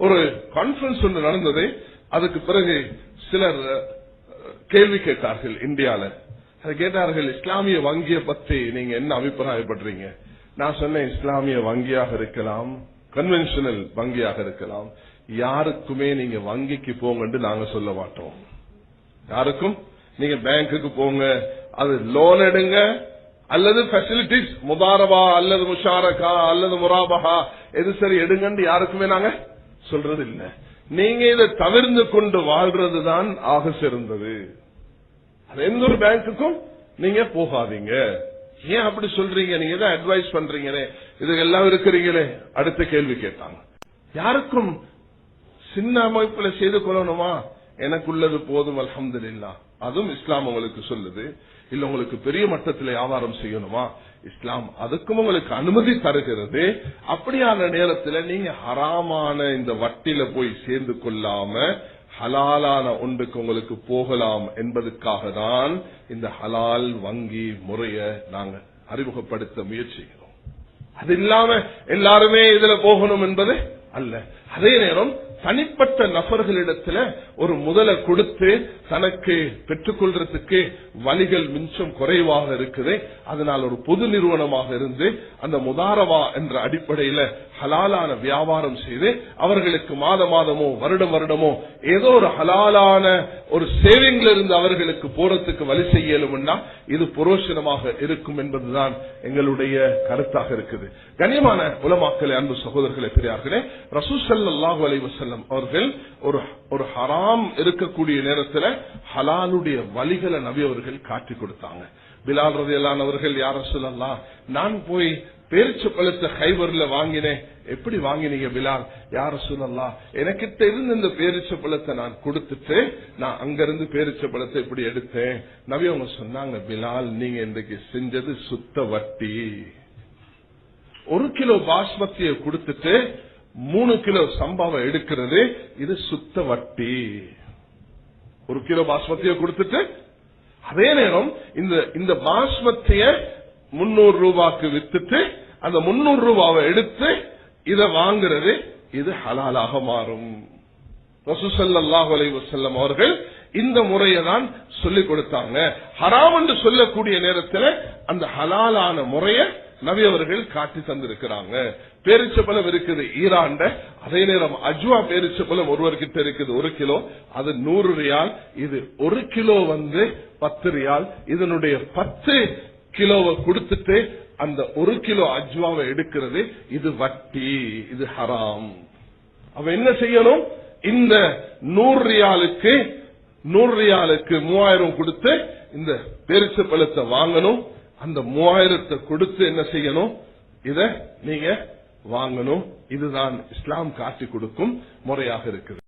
ஒரு கான்பரன்ஸ் ஒன்று நடந்தது அதுக்கு பிறகு சிலர் கேள்வி கேட்டார்கள் இந்தியால. அது கேட்டார்கள் இஸ்லாமிய வங்கியை பத்தி நீங்க என்ன அபிப்பிராயப்படுறீங்க? நான் சொன்னேன் இஸ்லாமிய வங்கியாக இருக்கலாம் கன்வென்ஷனல் வங்கியாக இருக்கலாம். யாருக்குமே நீங்க வங்கிக்கு போங்கன்னு நாங்க சொல்ல மாட்டோம். யாருக்கும்? நீங்க பேங்க்குக்கு போங்க அது லோன் எடுங்க அல்லது பெசிலிட்டிஸ் முதாரபா அல்லது முஷாரகா அல்லது முராபஹா எது சரி எடுங்கன்னு யாருக்குமே நாங்க சொல்றது இல்ல நீங்க இதை தவிர்ந்து கொண்டு வாழ்றதுதான் ஆக சிறந்தது. அது எந்த ஒரு பேங்க்குக்கும் நீங்க போகாதீங்க. ஏன் அப்படி சொல்றீங்க? நீங்க தான் அட்வைஸ் பண்றீங்களே இது எல்லாம் இருக்கிறீங்களே? அடுத்த கேள்வி கேட்டாங்க. யாருக்கும் சின்ன அமைப்புல செய்து கொள்ளணுமா? எனக்குள்ளது போதும் அல்ஹம்துலில்லா. அதுவும் இஸ்லாம் உங்களுக்கு சொல்லுது. இல்ல உங்களுக்கு பெரிய மட்டத்தில் வியாபாரம் செய்யணுமா? இஸ்லாம் அதுக்கும் உங்களுக்கு அனுமதி தருகிறது. அப்படியான நேரத்தில் நீங்க ஹராமான இந்த வட்டில போய் சேர்ந்து கொள்ளாம ஹலாலான ஒன்றுக்கு உங்களுக்கு போகலாம் என்பதற்காக தான் இந்த ஹலால் வங்கி முறைய நாங்க அறிமுகப்படுத்த முயற்சிக்கிறோம். அது இல்லாம எல்லாருமே இதுல போகணும் என்பது அல்ல. அதே நேரம் தனிப்பட்ட நபர்களிடத்துல ஒரு முதலை கொடுத்து தனக்கு பெற்றுக்கொள்றதுக்கு வழிகள் மிஞ்சம் குறைவாக இருக்குது. அதனால் ஒரு பொது நிறுவனமாக இருந்து அந்த முதாரவா என்ற அடிப்படையில ஹலாலான வியாபாரம் செய்து அவர்களுக்கு மாத மாதமோ வருடம் வருடமோ ஏதோ ஒரு ஹலாலான ஒரு சேவிங்ல இருந்து அவர்களுக்கு போறதுக்கு வழி செய்யலும்னா இது புரோஷனமாக இருக்கும் என்பதுதான் எங்களுடைய கருத்தாக இருக்குது. கண்ணியமான உலமாக்களை அன்பு சகோதரர்களை பெரியார்களே ரசூசல்லாஹு அலைஹி வஸல்லம் அவர்கள் ஒரு ஒரு ஹராம் இருக்கக்கூடிய நேரத்தில் ஹலாலுடைய வழிகளை நபி அவர்கள் காட்டி கொடுத்தாங்க. பிலால் ரதியலான் அவர்கள் யார சொல்லலாம் நான் போய் பேரிச்ச பழத்தை ஹைபர்ல வாங்கினேன். எப்படி வாங்கினீங்க பிலால்? யார சொல்லலாம் எனக்கிட்ட இருந்து இந்த பேரிச்ச பழத்தை நான் கொடுத்துட்டு நான் அங்கிருந்து பேரிச்ச பழத்தை இப்படி எடுத்தேன். நவி அவங்க சொன்னாங்க பிலால் நீங்க இன்றைக்கு செஞ்சது சுத்த வட்டி. ஒரு கிலோ பாஸ்மதியை கொடுத்துட்டு மூணு கிலோ சம்பாவை எடுக்கிறது இது சுத்த வட்டி. ஒரு கிலோ பாஸ்மதியை கொடுத்துட்டு அதே நேரம் இந்த இந்த பாஸ்மத்திய முன்னூறு ரூபாய்க்கு வித்துட்டு அந்த முன்னூறு ரூபாவை எடுத்து இதை வாங்குறது இது ஹலாலாக மாறும். செல்லம் அவர்கள் இந்த முறையை தான் சொல்லிக் கொடுத்தாங்க. ஹராம் என்று சொல்லக்கூடிய நேரத்தில் அந்த ஹலாலான முறையை நபி அவர்கள் காட்டி தந்திருக்கிறாங்க. பேரிச்சப்பழம் இருக்குது ஈராண்ட அதே நேரம் அஜ்வா பேரிச்சப்பழம் ஒருவர்கிட்ட இருக்குது ஒரு கிலோ அது நூறு ரியால் இது ஒரு கிலோ வந்து பத்து ரியால். இதனுடைய பத்து கிலோவை கொடுத்துட்டு அந்த ஒரு கிலோ அஜ்வாவை எடுக்கிறது இது வட்டி இது ஹராம். அவ என்ன செய்யணும்? இந்த நூறு ரியாலுக்கு நூறு ரியாலுக்கு மூவாயிரம் கொடுத்து இந்த பெருசு பழத்தை வாங்கணும். அந்த மூவாயிரத்தை கொடுத்து என்ன செய்யணும்? இத நீங்க வாங்கணும். இதுதான் இஸ்லாம் காட்டி கொடுக்கும் முறையாக இருக்குது.